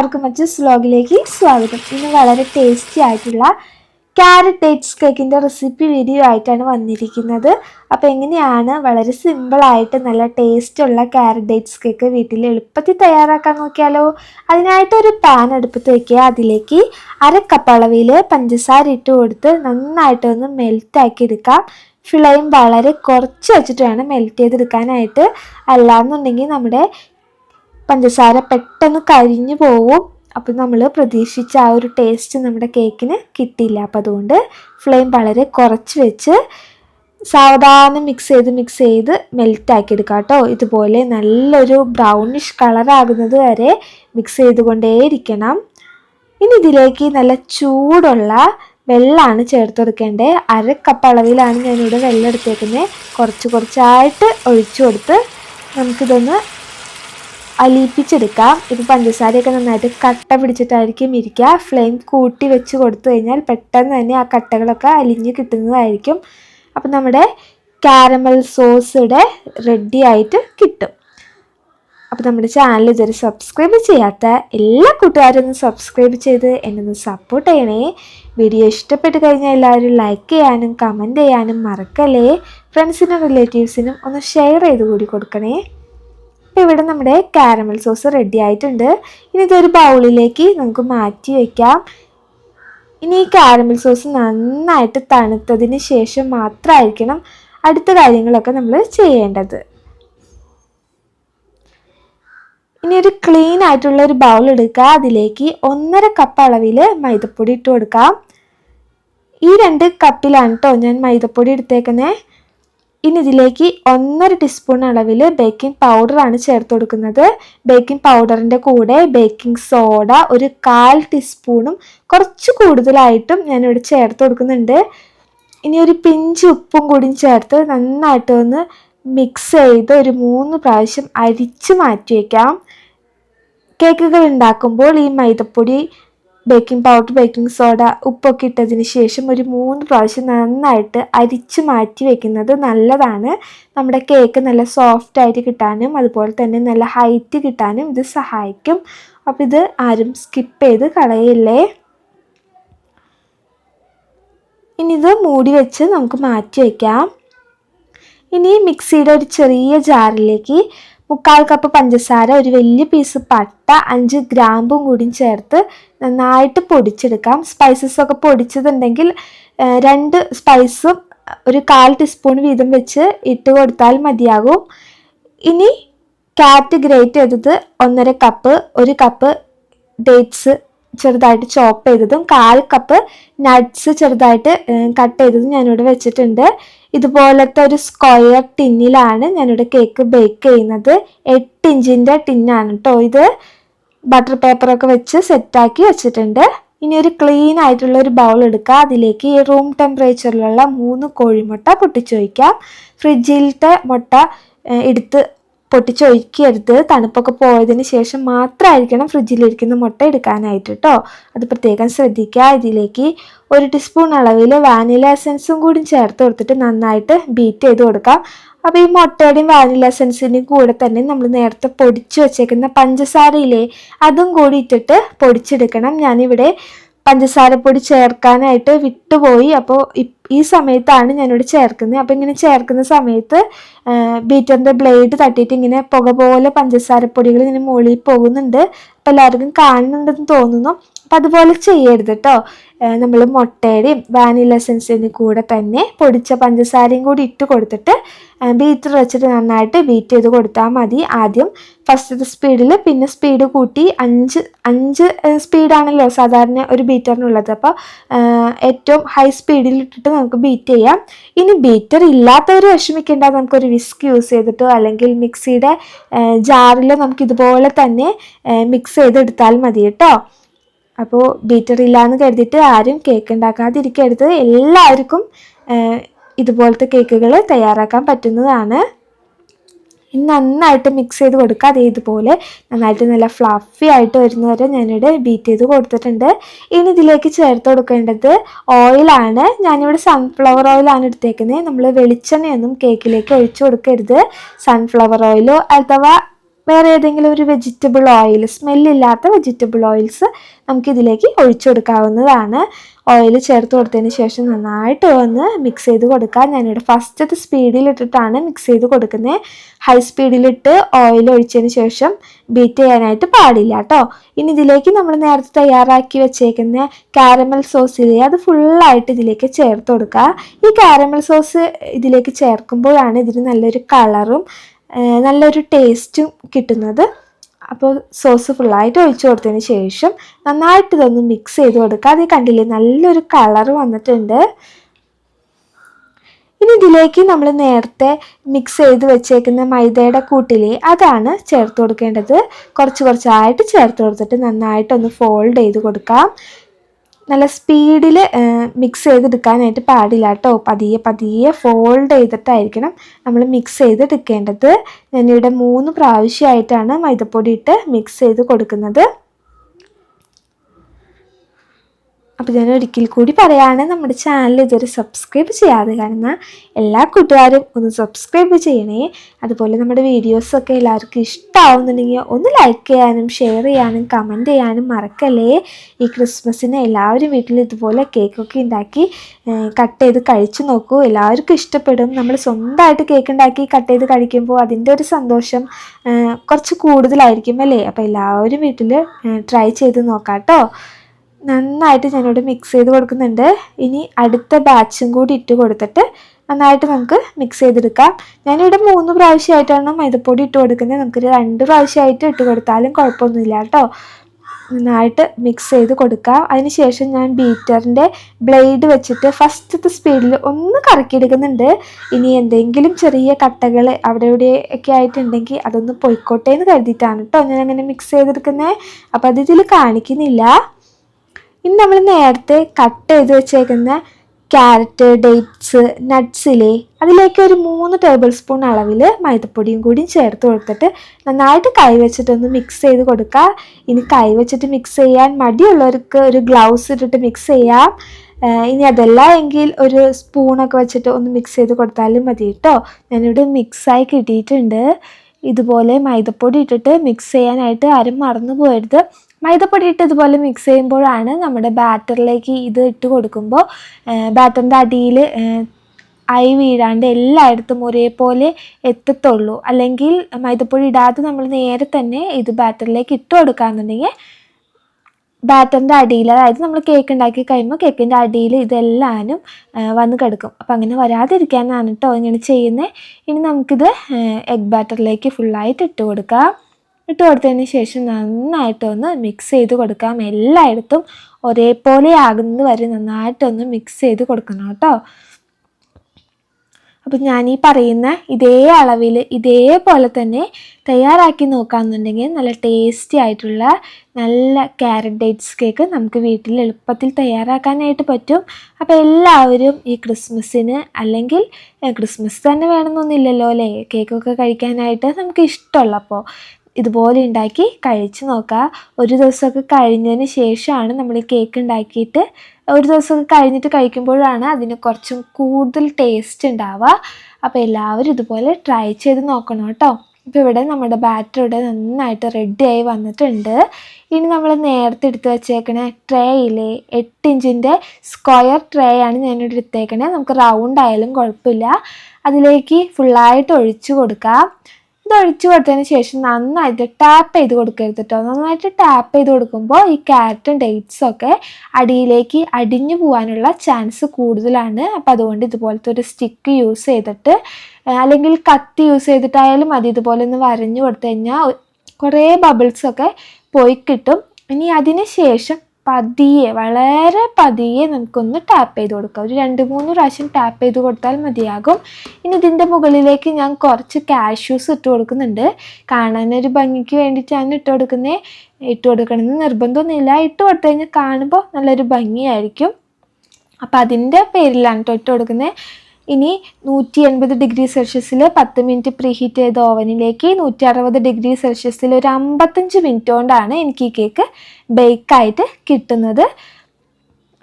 എല്ലാവർക്കും മറ്റു സ്ലോഗിലേക്ക് സ്വാഗതം. ഇന്ന് വളരെ ടേസ്റ്റി ആയിട്ടുള്ള ക്യാരറ്റ് ഡേറ്റ്സ് കേക്കിന്റെ റെസിപ്പി വീഡിയോ ആയിട്ടാണ് വന്നിരിക്കുന്നത്. അപ്പോൾ എങ്ങനെയാണ് വളരെ സിമ്പിളായിട്ട് നല്ല ടേസ്റ്റുള്ള ക്യാരറ്റ് ഡേറ്റ്സ് കേക്ക് വീട്ടിൽ എളുപ്പത്തിൽ തയ്യാറാക്കാൻ നോക്കിയാലോ? അതിനായിട്ടൊരു പാൻ എടുപ്പത്ത് വയ്ക്കുക അതിലേക്ക് അര കപ്പ് അളവിൽ പഞ്ചസാര ഇട്ട് കൊടുത്ത് നന്നായിട്ടൊന്ന് മെൽറ്റാക്കി എടുക്കാം. ഫ്ലെയിം വളരെ കുറച്ച് വെച്ചിട്ട് വേണം മെൽറ്റ് ചെയ്തെടുക്കാനായിട്ട്. അല്ലാന്നുണ്ടെങ്കിൽ നമ്മുടെ പഞ്ചസാര പെട്ടെന്ന് കരിഞ്ഞു പോവും. അപ്പോൾ നമ്മൾ പ്രതീക്ഷിച്ച ആ ഒരു ടേസ്റ്റ് നമ്മുടെ കേക്കിന് കിട്ടിയില്ല. അപ്പോൾ അതുകൊണ്ട് ഫ്ലെയിം വളരെ കുറച്ച് വെച്ച് സാവധാനം മിക്സ് ചെയ്ത് മിക്സ് ചെയ്ത് മെൽറ്റ് ആക്കി എടുക്കാം കേട്ടോ. ഇതുപോലെ നല്ലൊരു ബ്രൗണിഷ് കളറാകുന്നത് വരെ മിക്സ് ചെയ്തുകൊണ്ടേയിരിക്കണം. ഇനി ഇതിലേക്ക് നല്ല ചൂടുള്ള വെള്ളമാണ് ചേർത്ത് കൊടുക്കേണ്ടത് അര കപ്പ് അളവിലാണ് ഞാനിവിടെ വെള്ളം എടുത്തേക്കുന്നത് കുറച്ച് കുറച്ചായിട്ട് ഒഴിച്ചു കൊടുത്ത് നമുക്കിതൊന്ന് അലിയിപ്പിച്ചെടുക്കാം. ഇപ്പോൾ പഞ്ചസാരയൊക്കെ നന്നായിട്ട് കട്ട പിടിച്ചിട്ടായിരിക്കും ഇരിക്കുക. ഫ്ലെയിം കൂട്ടി വെച്ച് കൊടുത്തു കഴിഞ്ഞാൽ പെട്ടെന്ന് തന്നെ ആ കട്ടകളൊക്കെ അലിഞ്ഞ് കിട്ടുന്നതായിരിക്കും. അപ്പം നമ്മുടെ കാരമൽ സോസ് ഇവിടെ റെഡി ആയിട്ട് കിട്ടും. അപ്പോൾ നമ്മുടെ ചാനൽ ഇതുവരെ സബ്സ്ക്രൈബ് ചെയ്യാത്ത എല്ലാ കൂട്ടുകാരും ഒന്ന് സബ്സ്ക്രൈബ് ചെയ്ത് എന്നെ ഒന്ന് സപ്പോർട്ട് ചെയ്യണേ. വീഡിയോ ഇഷ്ടപ്പെട്ട് കഴിഞ്ഞാൽ എല്ലാവരും ലൈക്ക് ചെയ്യാനും കമന്റ് ചെയ്യാനും മറക്കല്ലേ. ഫ്രണ്ട്സിനും റിലേറ്റീവ്സിനും ഒന്ന് ഷെയർ ചെയ്ത് കൂടി കൊടുക്കണേ. അപ്പോൾ ഇവിടെ നമ്മുടെ കാരമൽ സോസ് റെഡി ആയിട്ടുണ്ട്. ഇനി ഇതൊരു ബൗളിലേക്ക് നമുക്ക് മാറ്റി വയ്ക്കാം ഇനി ഈ കാരമൽ സോസ് നന്നായിട്ട് തണുത്തതിന് ശേഷം മാത്രമായിരിക്കണം അടുത്ത കാര്യങ്ങളൊക്കെ നമ്മൾ ചെയ്യേണ്ടത്. ഇനി ഒരു ക്ലീൻ ആയിട്ടുള്ള ഒരു ബൗൾ എടുക്കുക. അതിലേക്ക് ഒന്നര കപ്പ് അളവിൽ മൈദപ്പൊടി ഇട്ട് കൊടുക്കാം. ഈ രണ്ട് കപ്പിലാണ് കേട്ടോ ഞാൻ മൈദപ്പൊടി എടുത്തേക്കുന്നത് ഇനി ഇതിലേക്ക് ഒന്നര ടീസ്പൂൺ അളവിൽ ബേക്കിംഗ് പൗഡറാണ് ചേർത്ത് കൊടുക്കുന്നത്. ബേക്കിംഗ് പൗഡറിന്റെ കൂടെ ബേക്കിംഗ് സോഡ ഒരു കാൽ ടീസ്പൂണും കുറച്ച് കൂടുതലായിട്ടും ഞാനിവിടെ ചേർത്ത് കൊടുക്കുന്നുണ്ട്. ഇനി ഒരു പിഞ്ച് ഉപ്പും കൂടി ചേർത്ത് നന്നായിട്ട് ഒന്ന് മിക്സ് ചെയ്ത് ഒരു മൂന്ന് പ്രാവശ്യം അരിച്ച് മാറ്റി വയ്ക്കാം കേക്കുകൾ ഉണ്ടാക്കുമ്പോൾ ഈ മൈദപ്പൊടി ബേക്കിംഗ് പൗഡർ ബേക്കിംഗ് സോഡ ഉപ്പൊക്കെ ഇട്ടതിന് ശേഷം ഒരു മൂന്ന് പ്രാവശ്യം നന്നായിട്ട് അരിച്ച് മാറ്റി വെക്കുന്നത് നല്ലതാണ്. നമ്മുടെ കേക്ക് നല്ല സോഫ്റ്റ് ആയിട്ട് കിട്ടാനും അതുപോലെ തന്നെ നല്ല ഹൈറ്റ് കിട്ടാനും ഇത് സഹായിക്കും. അപ്പോൾ ഇത് ആരും സ്കിപ്പ് ചെയ്ത് കളയില്ലേ? ഇനി ഇത് മൂടി വെച്ച് നമുക്ക് മാറ്റി വയ്ക്കാം ഇനി മിക്സിയുടെ ഒരു ചെറിയ ജാറിലേക്ക് മുക്കാൽ കപ്പ് പഞ്ചസാര ഒരു വലിയ പീസ് പട്ട അഞ്ച് ഗ്രാമ്പും കൂടി ചേർത്ത് നന്നായിട്ട് പൊടിച്ചെടുക്കാം. സ്പൈസസ് ഒക്കെ പൊടിച്ചതുണ്ടെങ്കിൽ രണ്ട് സ്പൈസും ഒരു കാൽ ടീസ്പൂൺ വീതം വെച്ച് ഇട്ട് കൊടുത്താൽ മതിയാകും. ഇനി കാറ്റ് ഗ്രേറ്റ് ചെയ്തത് ഒന്നര കപ്പ് ഒരു കപ്പ് ഡേറ്റ്സ് ചെറുതായിട്ട് ചോപ്പ് ചെയ്തതും കാൽ കപ്പ് നട്ട്സ് ചെറുതായിട്ട് കട്ട് ചെയ്തതും ഞാനിവിടെ വെച്ചിട്ടുണ്ട്. ഇതുപോലത്തെ ഒരു സ്ക്വയർ ടിന്നിലാണ് ഞാനിവിടെ കേക്ക് ബേക്ക് ചെയ്യുന്നത്. എട്ട് ഇഞ്ചിന്റെ ടിന്നാണ് കേട്ടോ ഇത്. ബട്ടർ പേപ്പറൊക്കെ വെച്ച് സെറ്റാക്കി വെച്ചിട്ടുണ്ട്. ഇനി ഒരു ക്ലീൻ ആയിട്ടുള്ള ഒരു ബൗൾ എടുക്കുക അതിലേക്ക് ഈ റൂം ടെമ്പറേച്ചറിലുള്ള മൂന്ന് കോഴിമുട്ട പൊട്ടിച്ചു വയ്ക്കാം ഫ്രിഡ്ജിലത്തെ മുട്ട എടുത്ത് പൊട്ടിച്ചൊഴിക്കരുത് തണുപ്പൊക്കെ പോയതിന് ശേഷം മാത്രമായിരിക്കണം ഫ്രിഡ്ജിലിരിക്കുന്ന മുട്ട എടുക്കാനായിട്ട് കേട്ടോ അത് പ്രത്യേകം ശ്രദ്ധിക്കുക. ഇതിലേക്ക് ഒരു ടീസ്പൂൺ അളവിൽ വാനില എസൻസും കൂടി ചേർത്ത് കൊടുത്തിട്ട് നന്നായിട്ട് ബീറ്റ് ചെയ്ത് കൊടുക്കാം അപ്പോൾ ഈ മുട്ടയുടെയും വാനില എസൻസിന്റെയും കൂടെ തന്നെ നമ്മൾ നേരത്തെ പൊടിച്ചു വെച്ചേക്കുന്ന പഞ്ചസാരയില്ലേ അതും കൂടി ഇട്ടിട്ട് പൊടിച്ചെടുക്കണം. ഞാനിവിടെ പഞ്ചസാരപ്പൊടി ചേർക്കാനായിട്ട് വിട്ടുപോയി. അപ്പോൾ ഈ സമയത്താണ് ഞാനിവിടെ ചേർക്കുന്നത്. അപ്പോൾ ഇങ്ങനെ ചേർക്കുന്ന സമയത്ത് ബീറ്ററിന്റെ ബ്ലേഡ് തട്ടിയിട്ട് ഇങ്ങനെ പുക പോലെ പഞ്ചസാരപ്പൊടികൾ ഇങ്ങനെ മുകളിൽ പോകുന്നുണ്ട് അപ്പോൾ എല്ലാവർക്കും കാണുന്നുണ്ടെന്ന് തോന്നുന്നു. അപ്പം അതുപോലെ ചെയ്യരുത് കേട്ടോ നമ്മൾ മുട്ടയുടെയും വാനില എസൻസിന്റെ കൂടെ തന്നെ പൊടിച്ച പഞ്ചസാരയും കൂടി ഇട്ട് കൊടുത്തിട്ട് ബീറ്റർ വെച്ചിട്ട് നന്നായിട്ട് ബീറ്റ് ചെയ്ത് കൊടുത്താൽ മതി ആദ്യം. ഫസ്റ്റ് സ്പീഡിൽ പിന്നെ സ്പീഡ് കൂട്ടി അഞ്ച് അഞ്ച് സ്പീഡാണല്ലോ സാധാരണ ഒരു ബീറ്ററിനുള്ളത്. അപ്പോൾ ഏറ്റവും ഹൈ സ്പീഡിൽ ഇട്ടിട്ട് നമുക്ക് ബീറ്റ് ചെയ്യാം. ഇനി ബീറ്റർ ഇല്ലാത്തവർ വിഷമിക്കേണ്ട നമുക്കൊരു വിസ്ക് യൂസ് ചെയ്തിട്ടോ അല്ലെങ്കിൽ മിക്സിയുടെ ജാറിൽ നമുക്ക് ഇതുപോലെ തന്നെ മിക്സ് ചെയ്തെടുത്താൽ മതി കേട്ടോ അപ്പോൾ ബീറ്റർ ഇല്ലയെന്ന് കരുതിയിട്ട് ആരും കേക്ക് ഉണ്ടാക്കാതിരിക്കരുത്. എല്ലാവർക്കും ഇതുപോലത്തെ കേക്കുകൾ തയ്യാറാക്കാൻ പറ്റുന്നതാണ്. നന്നായിട്ട് മിക്സ് ചെയ്ത് കൊടുക്കുക. അതേ ഇതുപോലെ നന്നായിട്ട് നല്ല ഫ്ലഫി ആയിട്ട് വരുന്നവരെ ഞാനിവിടെ ബീറ്റ് ചെയ്ത് കൊടുത്തിട്ടുണ്ട്. ഇനി ഇതിലേക്ക് ചേർത്ത് കൊടുക്കേണ്ടത് ഓയിലാണ് ഞാനിവിടെ സൺഫ്ലവർ ഓയിലാണ് എടുത്തേക്കുന്നത് നമ്മൾ വെളിച്ചെണ്ണയൊന്നും കേക്കിലേക്ക് ഒഴിച്ചു കൊടുക്കരുത്. സൺഫ്ലവർ ഓയിലോ അഥവാ വേറെ ഏതെങ്കിലും ഒരു വെജിറ്റബിൾ ഓയിൽ സ്മെല്ലില്ലാത്ത വെജിറ്റബിൾ ഓയിൽസ് നമുക്കിതിലേക്ക് ഒഴിച്ചു കൊടുക്കാവുന്നതാണ്. ഓയിൽ ചേർത്ത് കൊടുത്തതിന് ശേഷം നന്നായിട്ട് ഒന്ന് മിക്സ് ചെയ്ത് കൊടുക്കുക ഞാനിവിടെ ഫസ്റ്റത്തെ സ്പീഡിലിട്ടിട്ടാണ് മിക്സ് ചെയ്ത് കൊടുക്കുന്നത്. ഹൈ സ്പീഡിലിട്ട് ഓയിൽ ഒഴിച്ചതിന് ശേഷം ബീറ്റ് ചെയ്യാനായിട്ട് പാടില്ല കേട്ടോ ഇനി ഇതിലേക്ക് നമ്മൾ നേരത്തെ തയ്യാറാക്കി വെച്ചേക്കുന്ന കാരമൽ സോസിലെ അത് ഫുള്ളായിട്ട് ഇതിലേക്ക് ചേർത്ത് കൊടുക്കുക. ഈ കാരമൽ സോസ് ഇതിലേക്ക് ചേർക്കുമ്പോഴാണ് ഇതിന് നല്ലൊരു കളറും നല്ലൊരു ടേസ്റ്റും കിട്ടുന്നത്. അപ്പോൾ സോസ് ഫുള്ളായിട്ട് ഒഴിച്ചു കൊടുത്തതിന് ശേഷം നന്നായിട്ട് ഇതൊന്ന് മിക്സ് ചെയ്ത് കൊടുക്കുക. അത് കണ്ടില്ലേ? നല്ലൊരു കളർ വന്നിട്ടുണ്ട്. ഇനി ഇതിലേക്ക് നമ്മൾ നേരത്തെ മിക്സ് ചെയ്ത് വെച്ചേക്കുന്ന മൈദയുടെ കൂട്ടിലേ അതാണ് ചേർത്ത് കൊടുക്കേണ്ടത്. കുറച്ച് കുറച്ചായിട്ട് ചേർത്ത് കൊടുത്തിട്ട് നന്നായിട്ടൊന്ന് ഫോൾഡ് ചെയ്ത് കൊടുക്കാം. നല്ല സ്പീഡിൽ മിക്സ് ചെയ്തെടുക്കാനായിട്ട് പാടില്ല കേട്ടോ. പതിയെ പതിയെ ഫോൾഡ് ചെയ്തിട്ടായിരിക്കണം നമ്മൾ മിക്സ് ചെയ്തെടുക്കേണ്ടത്. ഞാനിവിടെ മൂന്ന് പ്രാവശ്യമായിട്ടാണ് മൈദപ്പൊടി ഇട്ട് മിക്സ് ചെയ്ത് കൊടുക്കുന്നത്. അപ്പോൾ ഞാൻ ഒരിക്കൽ കൂടി പറയുകയാണ് നമ്മുടെ ചാനൽ ഇതുവരെ സബ്സ്ക്രൈബ് ചെയ്യാതെ കാണുന്ന എല്ലാ കൂട്ടുകാരും ഒന്ന് സബ്സ്ക്രൈബ് ചെയ്യണേ. അതുപോലെ നമ്മുടെ വീഡിയോസൊക്കെ എല്ലാവർക്കും ഇഷ്ടമാവുന്നുണ്ടെങ്കിൽ ഒന്ന് ലൈക്ക് ചെയ്യാനും ഷെയർ ചെയ്യാനും കമന്റ് ചെയ്യാനും മറക്കല്ലേ. ഈ ക്രിസ്മസിന് എല്ലാവരും വീട്ടിൽ ഇതുപോലെ കേക്കൊക്കെ ഉണ്ടാക്കി കട്ട് ചെയ്ത് കഴിച്ചു നോക്കൂ. എല്ലാവർക്കും ഇഷ്ടപ്പെടും. നമ്മൾ സ്വന്തമായിട്ട് കേക്ക് ഉണ്ടാക്കി കട്ട് ചെയ്ത് കഴിക്കുമ്പോൾ അതിന്റെ ഒരു സന്തോഷം കുറച്ച് കൂടുതലായിരിക്കും അല്ലേ? അപ്പോൾ എല്ലാവരും വീട്ടിൽ ട്രൈ ചെയ്ത് നോക്കാം കേട്ടോ നന്നായിട്ട് ഞാനിവിടെ മിക്സ് ചെയ്ത് കൊടുക്കുന്നുണ്ട്. ഇനി അടുത്ത ബാച്ചും കൂടി ഇട്ട് കൊടുത്തിട്ട് നന്നായിട്ട് നമുക്ക് മിക്സ് ചെയ്തെടുക്കാം. ഞാനിവിടെ മൂന്ന് പ്രാവശ്യമായിട്ടാണ് മൈദപ്പൊടി ഇട്ട് കൊടുക്കുന്നത്. നമുക്ക് രണ്ട് പ്രാവശ്യമായിട്ട് ഇട്ട് കൊടുത്താലും കുഴപ്പമൊന്നുമില്ല കേട്ടോ. നന്നായിട്ട് മിക്സ് ചെയ്ത് കൊടുക്കാം. അതിനുശേഷം ഞാൻ ബീറ്ററിന്റെ ബ്ലേഡ് വെച്ചിട്ട് ഫസ്റ്റത്തെ സ്പീഡിൽ ഒന്ന് കറക്കിയെടുക്കുന്നുണ്ട്. ഇനി എന്തെങ്കിലും ചെറിയ കട്ടകൾ അവിടെ ഇവിടെ ഒക്കെ ആയിട്ടുണ്ടെങ്കിൽ അതൊന്ന് പൊയ്ക്കോട്ടെ എന്ന് കരുതിയിട്ടാണ് കേട്ടോ ഞാൻ അങ്ങനെ മിക്സ് ചെയ്തെടുക്കുന്നത്. അപ്പോൾ അത് ഇതിൽ കാണിക്കുന്നില്ല. ഇനി നമ്മൾ നേരത്തെ കട്ട് ചെയ്ത് വെച്ചേക്കുന്ന ക്യാരറ്റ് ഡേറ്റ്സ് നട്ട്സിലേ അതിലേക്ക് ഒരു മൂന്ന് ടേബിൾ സ്പൂൺ അളവിൽ മൈദപ്പൊടിയും കൂടി ചേർത്ത് കൊടുത്തിട്ട് നന്നായിട്ട് കൈ വെച്ചിട്ടൊന്ന് മിക്സ് ചെയ്ത് കൊടുക്കുക ഇനി കൈ വെച്ചിട്ട് മിക്സ് ചെയ്യാൻ മടിയുള്ളവർക്ക് ഒരു ഗ്ലൗസ് ഇട്ടിട്ട് മിക്സ് ചെയ്യാം. ഇനി അതല്ല എങ്കിൽ ഒരു സ്പൂണൊക്കെ വെച്ചിട്ട് ഒന്ന് മിക്സ് ചെയ്ത് കൊടുത്താലും മതി കേട്ടോ ഞാനിവിടെ മിക്സായി കിട്ടിയിട്ടുണ്ട്. ഇതുപോലെ മൈദപ്പൊടി ഇട്ടിട്ട് മിക്സ് ചെയ്യാനായിട്ട് ആരും മറന്നു പോകരുത്. മൈദപ്പൊടി ഇട്ട് ഇതുപോലെ മിക്സ് ചെയ്യുമ്പോഴാണ് നമ്മുടെ ബാറ്ററിലേക്ക് ഇത് ഇട്ട് കൊടുക്കുമ്പോൾ ബാറ്ററിന്റെ അടിയിൽ ഐ വീഴാണ്ട് എല്ലായിടത്തും ഒരേപോലെ എത്തത്തുള്ളൂ. അല്ലെങ്കിൽ മൈദപ്പൊടി ഇടാതെ നമ്മൾ നേരെ തന്നെ ഇത് ബാറ്ററിലേക്ക് ഇട്ട് കൊടുക്കുകയെന്നുണ്ടെങ്കിൽ ബാറ്ററിന്റെ അടിയിൽ അതായത് നമ്മൾ കേക്ക് ഉണ്ടാക്കി കഴിയുമ്പോൾ കേക്കിന്റെ അടിയിൽ ഇതെല്ലാനും വന്ന് കിടക്കും. അപ്പോൾ അങ്ങനെ വരാതിരിക്കാനാണ് കേട്ടോ ഇങ്ങനെ ചെയ്യുന്നത്. ഇനി നമുക്കിത് എഗ് ബാറ്ററിലേക്ക് ഫുള്ളായിട്ട് ഇട്ട് കൊടുക്കാം. ഇട്ട് കൊടുത്തതിന് ശേഷം നന്നായിട്ടൊന്ന് മിക്സ് ചെയ്ത് കൊടുക്കാം. എല്ലായിടത്തും ഒരേപോലെ ആകുന്നത് വരെ നന്നായിട്ടൊന്ന് മിക്സ് ചെയ്ത് കൊടുക്കണം കേട്ടോ. അപ്പം ഞാൻ ഈ പറയുന്ന ഇതേ അളവിൽ ഇതേപോലെ തന്നെ തയ്യാറാക്കി നോക്കാമെന്നുണ്ടെങ്കിൽ നല്ല ടേസ്റ്റി ആയിട്ടുള്ള നല്ല ക്യാരറ്റ് ഡേറ്റ്സ് കേക്ക് നമുക്ക് വീട്ടിൽ എളുപ്പത്തിൽ തയ്യാറാക്കാനായിട്ട് പറ്റും. അപ്പോൾ എല്ലാവരും ഈ ക്രിസ്മസിന് അല്ലെങ്കിൽ ക്രിസ്മസ് തന്നെ വേണമെന്നൊന്നുമില്ലല്ലോ അല്ലേ? കേക്കൊക്കെ കഴിക്കാനായിട്ട് നമുക്ക് ഇഷ്ടമുള്ളപ്പോൾ ഇതുപോലെ ഉണ്ടാക്കി കഴിച്ച് നോക്കുക. ഒരു ദിവസമൊക്കെ കഴിഞ്ഞതിന് ശേഷമാണ് നമ്മൾ കേക്ക് ഉണ്ടാക്കിയിട്ട് ഒരു ദിവസമൊക്കെ കഴിഞ്ഞിട്ട് കഴിക്കുമ്പോഴാണ് അതിന് കുറച്ചും കൂടുതൽ ടേസ്റ്റ് ഉണ്ടാവുക. അപ്പോൾ എല്ലാവരും ഇതുപോലെ ട്രൈ ചെയ്ത് നോക്കണം കേട്ടോ. ഇപ്പോൾ ഇവിടെ നമ്മുടെ ബാറ്റർ ഇവിടെ നന്നായിട്ട് റെഡിയായി വന്നിട്ടുണ്ട്. ഇനി നമ്മൾ നേരത്തെ എടുത്ത് വെച്ചേക്കണ ട്രേയിലെ എട്ട് ഇഞ്ചിന്റെ സ്ക്വയർ ട്രേ ആണ് ഞാനിവിടെ എടുത്തേക്കണേ. നമുക്ക് റൗണ്ട് ആയാലും കുഴപ്പമില്ല. അതിലേക്ക് ഫുള്ളായിട്ട് ഒഴിച്ചു കൊടുക്കാം. ഇത് ഒഴിച്ചു കൊടുത്തതിന് ശേഷം നന്നായിട്ട് ടാപ്പ് ചെയ്ത് കൊടുക്കരുത് കേട്ടോ നന്നായിട്ട് ടാപ്പ് ചെയ്ത് കൊടുക്കുമ്പോൾ ഈ ക്യാരറ്റും ഡേറ്റ്സും ഒക്കെ അടിയിലേക്ക് അടിഞ്ഞു പോകാനുള്ള ചാൻസ് കൂടുതലാണ്. അപ്പോൾ അതുകൊണ്ട് ഇതുപോലത്തെ ഒരു സ്റ്റിക്ക് യൂസ് ചെയ്തിട്ട് അല്ലെങ്കിൽ കത്തി യൂസ് ചെയ്തിട്ടായാലും മതി. ഇതുപോലെ ഒന്ന് വരഞ്ഞു കൊടുത്തു കഴിഞ്ഞാൽ കുറേ ബബിൾസൊക്കെ പോയി കിട്ടും. ഇനി അതിന് ശേഷം പതിയെ വളരെ പതിയെ നമുക്കൊന്ന് ടാപ്പ് ചെയ്ത് കൊടുക്കാം. ഒരു രണ്ട് മൂന്ന് പ്രാവശ്യം ടാപ്പ് ചെയ്ത് കൊടുത്താൽ മതിയാകും. ഇനി ഇതിന്റെ മുകളിലേക്ക് ഞാൻ കുറച്ച് കാഷ്യൂസ് ഇട്ട് കൊടുക്കുന്നുണ്ട്. കാണാനൊരു ഭംഗിക്ക് വേണ്ടിയിട്ടാണ് ഇട്ട് കൊടുക്കുന്നത് ഇട്ട് കൊടുക്കണമെന്ന് നിർബന്ധമൊന്നുമില്ല. ഇട്ട് കൊടുത്തു കഴിഞ്ഞാൽ കാണുമ്പോൾ നല്ലൊരു ഭംഗിയായിരിക്കും. അപ്പോൾ അതിന്റെ പേരിലാണ് ഇട്ട് കൊടുക്കുന്നത് ഇനി നൂറ്റി എൺപത് ഡിഗ്രി സെൽഷ്യസിൽ പത്ത് മിനിറ്റ് പ്രീഹീറ്റ് ചെയ്ത ഓവനിലേക്ക് നൂറ്റി അറുപത് ഡിഗ്രി സെൽഷ്യസിൽ ഒരു അമ്പത്തഞ്ച് മിനിറ്റ് കൊണ്ടാണ് എനിക്ക് ഈ കേക്ക് ബേക്കായിട്ട് കിട്ടുന്നത്.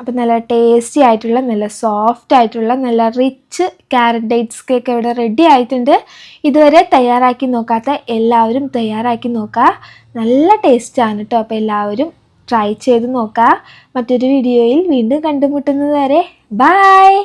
അപ്പം നല്ല ടേസ്റ്റി ആയിട്ടുള്ള നല്ല സോഫ്റ്റ് ആയിട്ടുള്ള നല്ല റിച്ച് ക്യാരറ്റ് ഡേറ്റ്സ് കേക്ക് ഇവിടെ റെഡി ആയിട്ടുണ്ട്. ഇതുവരെ തയ്യാറാക്കി നോക്കാത്ത എല്ലാവരും തയ്യാറാക്കി നോക്കുക നല്ല ടേസ്റ്റാണ് കേട്ടോ അപ്പോൾ എല്ലാവരും ട്രൈ ചെയ്ത് നോക്കുക മറ്റൊരു വീഡിയോയിൽ വീണ്ടും കണ്ടുമുട്ടുന്നത് വരെ. ബായ്